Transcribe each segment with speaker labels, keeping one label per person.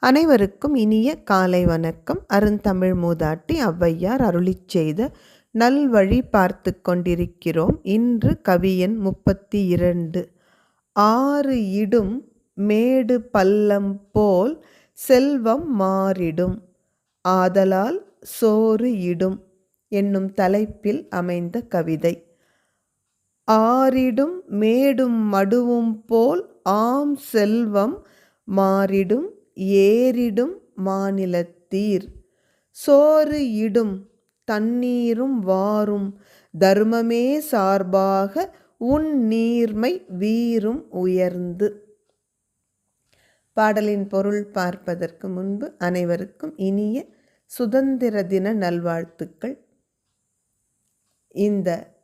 Speaker 1: அனைவருக்கும் இனிய காலை வணக்கம். அருந்தமிழ் மூதாட்டி ஔவையார் அருளிச் செய்த நல்வழி பார்த்து கொண்டிருக்கிறோம். இன்று கவியன் முப்பத்தி இரண்டு. ஆறு இடும் மேடு பள்ளம் போல் செல்வம் மாறிடும். ஆதலால் சோறு இடும் என்னும் தலைப்பில் அமைந்த கவிதை. ஆறிடும் மேடும் மடுவும் போல் ஆம் செல்வம் மாறிடும். ஏறிடும் மாநிலத்தீர். சோறு இடும் தண்ணீரும் வாரும் தர்மமே சார்பாக உன் நீர்மை வீரும் உயர்ந்து. பாடலின் பொருள் பார்ப்பதற்கு முன்பு அனைவருக்கும் இனிய சுதந்திர தின நல்வாழ்த்துக்கள். இந்த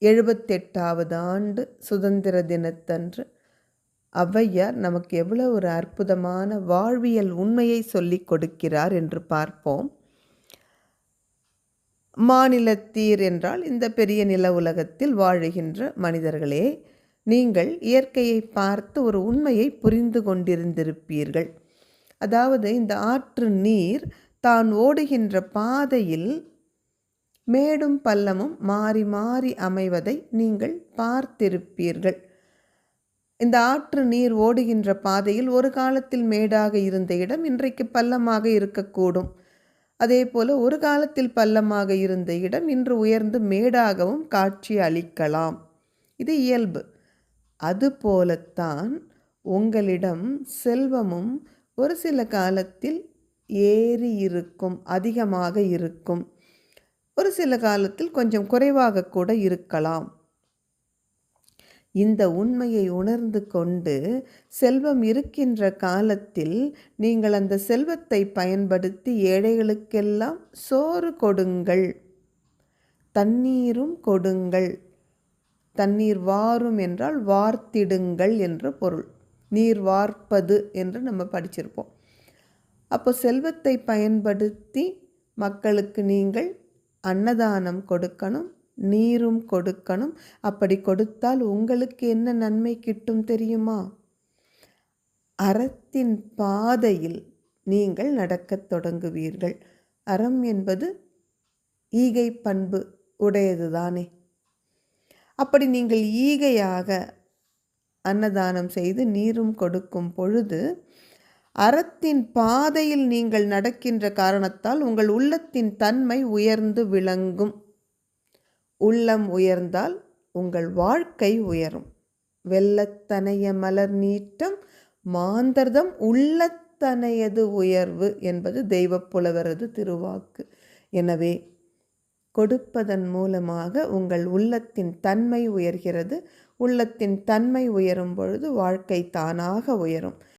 Speaker 1: எழுபத்தெட்டாவது ஆண்டு சுதந்திர தினத்தன்று ஔவையார் நமக்கு எவ்வளோ ஒரு அற்புதமான வாழ்வியல் உண்மையை சொல்லிக் கொடுக்கிறார் என்று பார்ப்போம். மாநிலத்தீர் என்றால் இந்த பெரிய நில உலகத்தில் வாழுகின்ற மனிதர்களே நீங்கள் இயற்கையை பார்த்து ஒரு உண்மையை புரிந்து கொண்டிருந்திருப்பீர்கள். அதாவது இந்த ஆற்று நீர் தான் ஓடுகின்ற பாதையில் மேடும் பள்ளமும் மாறி மாறி அமைவதை நீங்கள் பார்த்திருப்பீர்கள். இந்த ஆற்று நீர் ஓடுகின்ற பாதையில் ஒரு காலத்தில் மேடாக இருந்த இடம் இன்றைக்கு பள்ளமாக இருக்கக்கூடும். அதே போல ஒரு காலத்தில் பள்ளமாக இருந்த இடம் இன்று உயர்ந்து மேடாகவும் காட்சி அளிக்கலாம். இது இயல்பு. அதுபோலத்தான் உங்களிடம் செல்வமும் ஒரு சில காலத்தில் ஏறி இருக்கும் அதிகமாக இருக்கும். ஒரு சில காலத்தில் கொஞ்சம் குறைவாக கூட இருக்கலாம். இந்த உண்மையை உணர்ந்து கொண்டு செல்வம் இருக்கின்ற காலத்தில் நீங்கள் அந்த செல்வத்தை பயன்படுத்தி ஏழைகளுக்கெல்லாம் சோறு கொடுங்கள். தண்ணீரும் கொடுங்கள். தண்ணீர் வாரும் என்றால் வார்த்திடுங்கள் என்று பொருள். நீர் வார்ப்பது என்று நம்ம படிச்சிருப்போம். அப்போ செல்வத்தை பயன்படுத்தி மக்களுக்கு நீங்கள் அன்னதானம் கொடுக்கணும். நீரும் கொடுக்கணும். அப்படி கொடுத்தால் உங்களுக்கு என்ன நன்மை கிட்டும் தெரியுமா? அறத்தின் பாதையில் நீங்கள் நடக்கத் தொடங்குவீர்கள். அறம் என்பது ஈகை பண்பு உடையது தானே அப்படி நீங்கள் ஈகையாக அன்னதானம் செய்து நீரும் கொடுக்கும் பொழுது அறத்தின் பாதையில் நீங்கள் நடக்கின்ற காரணத்தால் உங்கள் உள்ளத்தின் தன்மை உயர்ந்து விளங்கும். உள்ளம் உயர்ந்தால் உங்கள் வாழ்க்கை உயரும். வெள்ளத்தனைய மலர் நீட்டம் மாந்தர்தம் உள்ளத்தனையது உயர்வு என்பது தெய்வப்புலவரது திருவாக்கு. எனவே கொடுப்பதன் மூலமாக உங்கள் உள்ளத்தின் தன்மை உயர்கிறது. உள்ளத்தின் தன்மை உயரும் பொழுது வாழ்க்கை தானாக உயரும்.